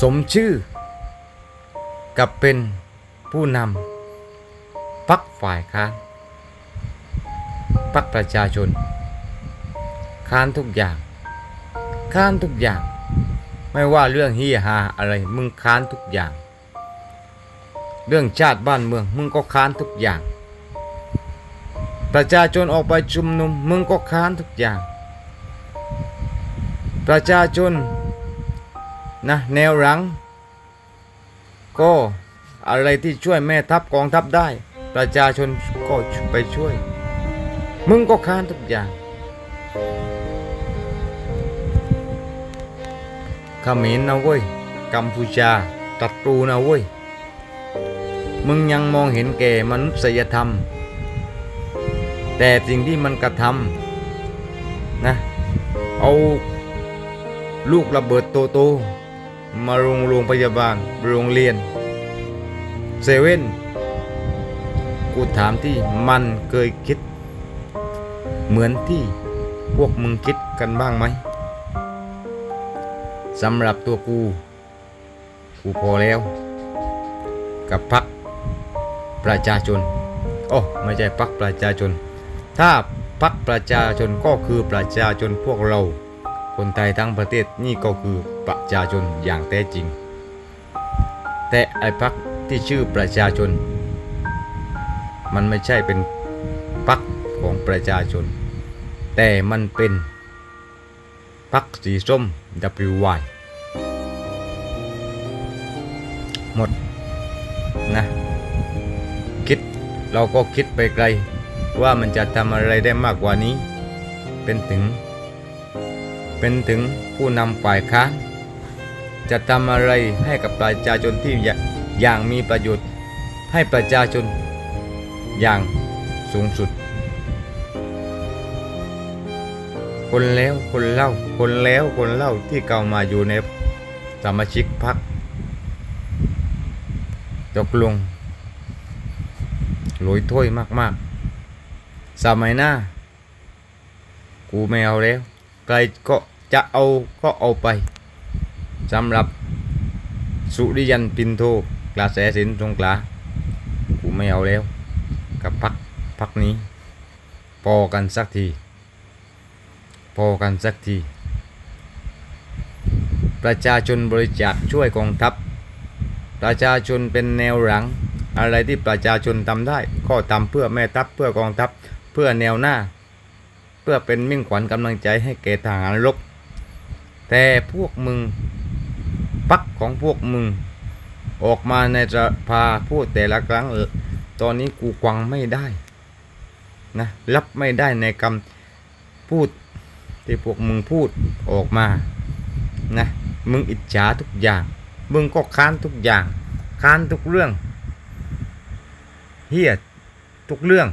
สมชื่อ กับเป็นผู้นำพักฝ่ายค้านพักประชาชน ค้านทุกอย่าง ค้านทุกอย่าง ไม่ว่าเรื่องฮีฮาอะไรมึงค้านทุกอย่าง เรื่องชาติบ้านเมืองมึงก็ค้านทุกอย่าง ประชาชนออกไปชุมนุมมึงก็ค้านทุกอย่าง ประชาชน นะแนวหลัง ก็อะไรที่ช่วยแม่ทัพกองทัพได้ ประชาชนก็ไปช่วย มึงก็ค้านทุกอย่างเขมรนะเว้ยกัมพูชาตัดรูนะเว้ย มึงยังมองเห็นแก่มนุษยธรรม แต่สิ่งที่มันกระทำนะ เอาลูกระเบิดโตโต มาโรงโรงพยาบาลโรงเรียนเซเว่นกูถามที่มันเคยคิด เหมือนที่พวกมึงคิดกันบ้างไหมสำหรับตัวกู กูพอแล้ว กับพักประชาชนโอ้ไม่ใช่พักประชาชน ถ้าพักประชาชนก็คือประชาชนพวกเรา คนไทยทั้งประเทศนี่ก็คือประชาชนอย่างแท้จริง แต่ไอ้พักที่ชื่อประชาชน มันไม่ใช่เป็นพักของประชาชน แต่มันเป็นพักสีส้ม WY หมดนะคิดเราก็คิดไปไกล ว่ามันจะทำอะไรได้มากกว่านี้ เป็นถึง เป็นถึงผู้นำฝ่ายค้านจะทำอะไรให้กับประชาชนที่อย่างมีประโยชน์ให้ประชาชนอย่างสูงสุด คนแล้วคนเล่าคนแล้วคนเล่าที่เก่ามาอยู่ในสมาชิกพรรคตกลงลอยถ้วยมากๆ สมัยหน้า กูไม่เอาแล้ว ใครก็จะเอาก็เอาไปสำหรับสุริยันปินโทกระแสสินสงขลากูไม่เอาแล้ว กับพักพักนี้ พอกันสักที พอกันสักที ประชาชนบริจาคช่วยกองทัพ ประชาชนเป็นแนวหลัง อะไรที่ประชาชนทำได้ ก็ทำเพื่อแม่ทัพเพื่อกองทัพเพื่อแนวหน้า พื่อเป็นมิ่งขวัญกำลังใจให้แก่ทหารรบแต่พวกมึงปักของพวกมึง ออกมาในสภาพูดแต่ละครั้งตอนนี้กูกวังไม่ได้นะรับไม่ได้ในคำพูดที่พวกมึงพูดออกมานะมึงอิจฉาทุกอย่าง มึงก็ค้านทุกอย่าง ค้านทุกเรื่องเฮียทุกเรื่อง